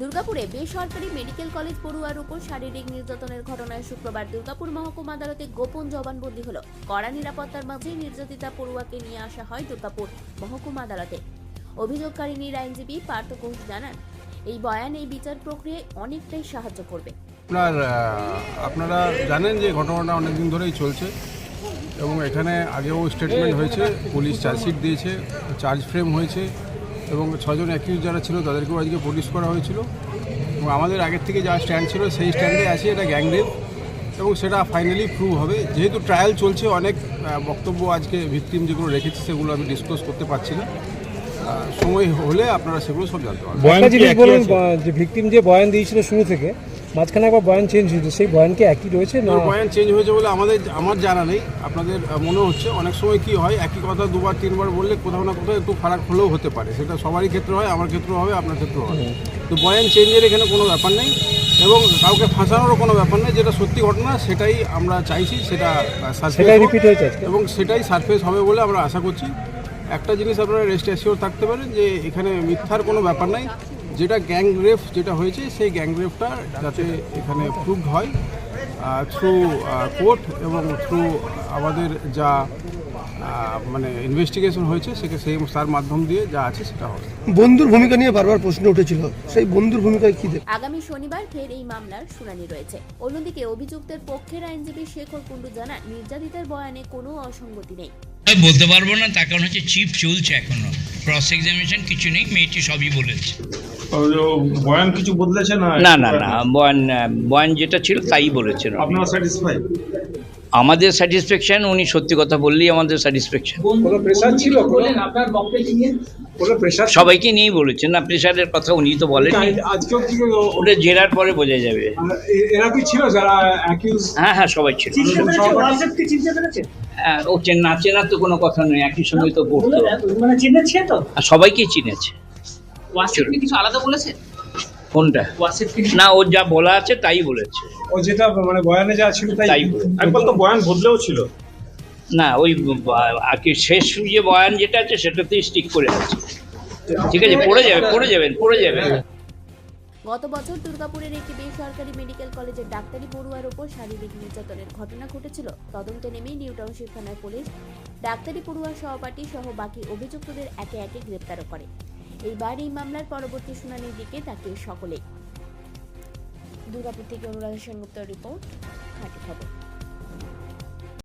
দুর্গাপুরে বেসরকারি medical college পড়ুয়ার উপর শারীরিক নির্যাতনের ঘটনায় শুক্রবার দুর্গাপুর মহকুমা আদালতে গোপন জবানবন্দি হলো। কড়া নিরাপত্তার মাঝেই নির্যাতিতা পড়ুয়াকে নিয়ে আসা হয় দুর্গাপুর মহকুমা আদালতে। অভিযোগকারিনীর আইনজীবী পার্থ ঘোষ জানান, এই বয়ান, এই বিচার প্রক্রিয়ায় অনেকটাই সাহায্য করবে। আপনার আপনারা জানেন যে ঘটনাটা অনেকদিন ধরেই চলছে এবং এখানে আগেও স্টেটমেন্ট হয়েছে, পুলিশ চার্জশিট দিয়েছে চার্জ ফ্রেম হয়েছে এবং ছজন অ্যাকিউজ যারা ছিল তাদেরকেও আজকে পুলিশ করা হয়েছিল। এবং আমাদের আগের থেকে যা স্ট্যান্ড ছিল সেই স্ট্যান্ডে আছে এটা গ্যাংরেপ এবং সেটা ফাইনালি প্রুভ হবে। যেহেতু ট্রায়াল চলছে অনেক বক্তব্য আজকে ভিক্টিম যেগুলো রেখেছে সেগুলো আমি ডিসক্লোজ করতে পারছি না। সময় হলে আপনারা সেগুলো সব জানতে পারবেন। যে ভিক্টিম যে বয়ান দিয়েছিল শুরু থেকে মাঝখানে একবার বয়ান চেঞ্জ হয়েছে সেই বয়ান কি একই রয়েছে না? বয়ান চেঞ্জ হয়েছে বলে আমাদের আমার জানা নেই আপনাদের মনে হচ্ছে। অনেক সময় কি হয় একই কথা দুবার তিনবার বললে কোথাও না কোথাও একটু ফারাক হলেও হতে পারে। সেটা সবারই ক্ষেত্রে হয় আমার ক্ষেত্রেও হবে আপনার ক্ষেত্রেও হবে। তো বয়ান চেঞ্জের এখানে কোনো ব্যাপার নেই এবং কাউকে ফাঁসানোরও কোনো ব্যাপার নেই যেটা সত্যি ঘটনা সেটাই আমরা চাইছি সেটা সেটাই রিপিট হয়েছে এবং সেটাই সারফেস হবে বলে আমরা আশা করছি। একটা জিনিস আপনারা রেস্ট অ্যাসিওর থাকতে পারেন যে এখানে মিথ্যার কোনো ব্যাপার নাই। যেটা গ্যাং রেফ যেটা হয়েছে সেই গ্যাং রেফটা যাতে এখানে প্রুভ হয় থ্রু কোর্ট এবং থ্রু আমাদের যা মানে ইনভেস্টিগেশন হয়েছে সেকে সেই তার মাধ্যম দিয়ে যা আছে সেটা হবে। বন্ধুর ভূমিকা নিয়ে বারবার প্রশ্ন উঠেছিল। সেই বন্ধুর ভূমিকায় কি দেখ আগামী শনিবার ফের এই মামলার শুনানি রয়েছে। অন্যদিকে অভিযুক্তের পক্ষের আইনজীবী শেখর কুন্ডু জানান নির্যাতিতার বয়ানে কোনো অসঙ্গতি নেই। আমি বলতে পারব না তার কারণ হচ্ছে চিপ চলছে এখনও। ক্রস এক্সামিনেশন কিছু নেই মেয়েটি সবই বলেছে। বয়ান কিছু বদলেছে না? না না না বয়ান বয়ান যেটা ছিল তাই বলেছেন। আপনারা স্যাটিসফাই আমাদের স্যাটিসফ্যাকশন উনি সত্যি কথা বললেই আমাদের স্যাটিসফ্যাকশন কোনো ছিল? আপনার বক্তব্য নিয়ে? কোনো প্রেশার সবাইকে নিয়েই বলেছেন না প্রেশারের কথা উনি তো বলেন আজকেও কি ওটা জেরার পরে বোঝা যাবে। এরা কি ছিল যারা অ্যাকিউজ হ্যাঁ হ্যাঁ সবাই ছিল। হ্যাঁ, ও চেন- না চেনার তো কোনো কথা নেই একই সঙ্গে তো পড়তো। মানে চিনেছে। তো আর সবাইকেই চিনেছে ওয়াসেফকে কিছু আলাদা বলেছে? কোনটা? ওয়াসেফকে না ও যা বলা আছে তাই বলেছে। ও যেটা মানে বয়ানে যা ছিল তাই তাই বলেছে। একবার তো বয়ান বদলেও ছিল। না ওই বা- আর কি শেষ যে বয়ান যেটা আছে সেটাতেই স্টিক করে আছে। ঠিক আছে পড়ে যাবে পড়ে যাবেন পড়ে যাবেন। গত বছর দুর্গাপুরের একটি বেসরকারি মেডিকেল কলেজের ডাক্তারি পড়ুয়ার ওপর শারীরিক নির্যাতনের ঘটনা ঘটেছিল। তদন্তে নেমে নিউ টাউনশিপ থানার পুলিশ ডাক্তারি পড়ুয়ার সহপাঠী সহ বাকি অভিযুক্তদের একে একে গ্রেপ্তারও করে। এইবার এই মামলার পরবর্তী শুনানির দিকে তাকিয়ে সকলে দুর্গাপুর থেকে অনুরাধা সেনগুপ্ত রিপোর্ট খাঁটি খবর।